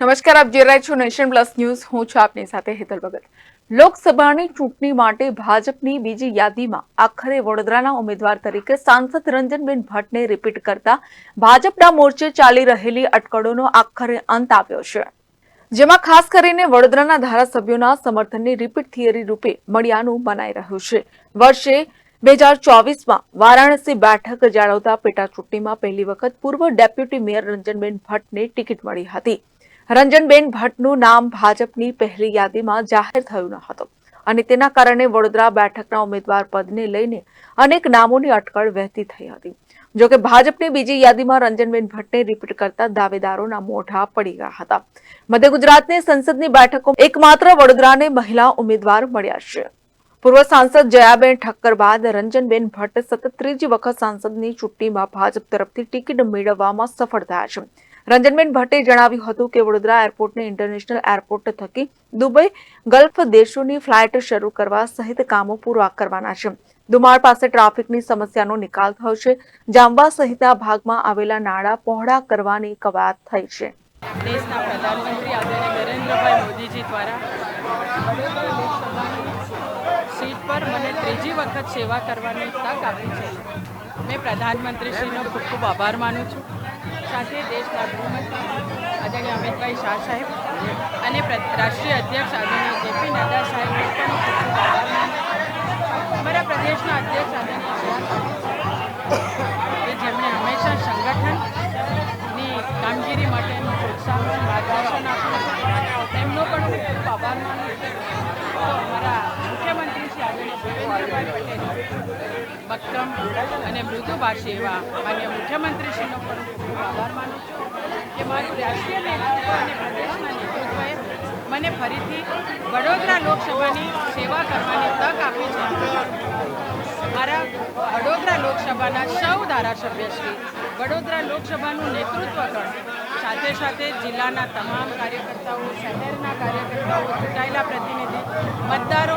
નમસ્કાર, આપ જોઈ રહ્યા છો નેશન પ્લસ ન્યૂઝ. હું છું આપની સાથે હેતલ ભગત. લોકસભાની ચૂંટણી માટે ભાજપની બીજી યાદીમાં આખરે વડોદરાના ઉમેદવાર તરીકે સાંસદ રંજનબેન ભટ્ટને રિપીટ કરતા ભાજપના મોરચે ચાલી રહેલી અટકળોનો આખરે અંત આવ્યો છે. જેમાં ખાસ કરીને વડોદરાના ધારાસભ્યોના સમર્થનની રિપીટ થિયરી રૂપે મળ્યાનું મનાઈ રહ્યું છે. વર્ષે બે હજાર ચોવીસમાં વારાણસી બેઠક જાળવતા પેટા ચૂંટણીમાં પહેલી વખત પૂર્વ ડેપ્યુટી મેયર રંજનબેન ભટ્ટને ટિકિટ મળી હતી. રંજનબેન ભટ્ટનું નામ ભાજપની પહેલી યાદીમાં જાહેર થયું ન હતું. અને તેના કારણે વડોદરા બેઠકના ઉમેદવાર પદને લઈને અનેક નામોની અટકળ વહેતી થઈ હતી. જોકે ભાજપની બીજી યાદીમાં રંજનબેન ભટ્ટને રિપીટ કરતા દાવેદારોના મોઢા પડી ગયા હતા. મધ્ય ગુજરાતની સંસદની બેઠકો એકમાત્ર વડોદરાને મહિલા ઉમેદવાર મળ્યા છે. પૂર્વ સાંસદ જયાબેન ઠક્કર બાદ રંજનબેન ભટ્ટ સતત ત્રીજી વખત સાંસદની ચૂંટણીમાં ભાજપ તરફથી ટિકિટ મેળવવામાં સફળ થયા છે. રંજનબેન ભટ્ટે જણાવ્યું હતું કે વડોદરા એરપોર્ટને ઇન્ટરનેશનલ એરપોર્ટ થકી દુબઈ ગલ્ફ દેશોની ફ્લાઇટ શરૂ કરવા સહિત કામો પૂરા કરવાના છે. દુમાળ પાસે ટ્રાફિકની સમસ્યાનો નિકાલ થયો છે. જામવા સહિતના ભાગમાં આવેલા નાળા પહોળા કરવાની કવાયત થઈ છે. દેશના પ્રધાનમંત્રી આદરણીય નરેન્દ્રભાઈ મોદીજી દ્વારા સીટ પર મને ત્રીજી વખત સેવા કરવાની તક આપી છે. મેં પ્રધાનમંત્રીશ્રીનો ખૂબ ખૂબ આભાર માનું છું. સાથે દેશના ગૃહમંત્રી આદરણીય અમિતભાઈ શાહ સાહેબ અને રાષ્ટ્રીય અધ્યક્ષ આદરણીય જેપી નડ્ડા સાહેબ પણ ભૂપેન્દ્રભાઈ અને મૃદુભાષી એવા માન્ય મુખ્યમંત્રીશ્રીનો પણ હું આભાર માનું છું કે મારું રાષ્ટ્રીય નેતૃત્વ અને પ્રદેશના નેતૃત્વએ મને ફરીથી વડોદરા લોકસભાની સેવા કરવાની તક આપી છે. મારા વડોદરા લોકસભાના સૌ ધારાસભ્યશ્રી વડોદરા લોકસભાનું નેતૃત્વ ગણ સાથે સાથે જિલ્લાના તમામ કાર્યકર્તાઓ, શહેરના કાર્યકર્તાઓ, ચૂંટાયેલા પ્રતિનિધિ, મતદારો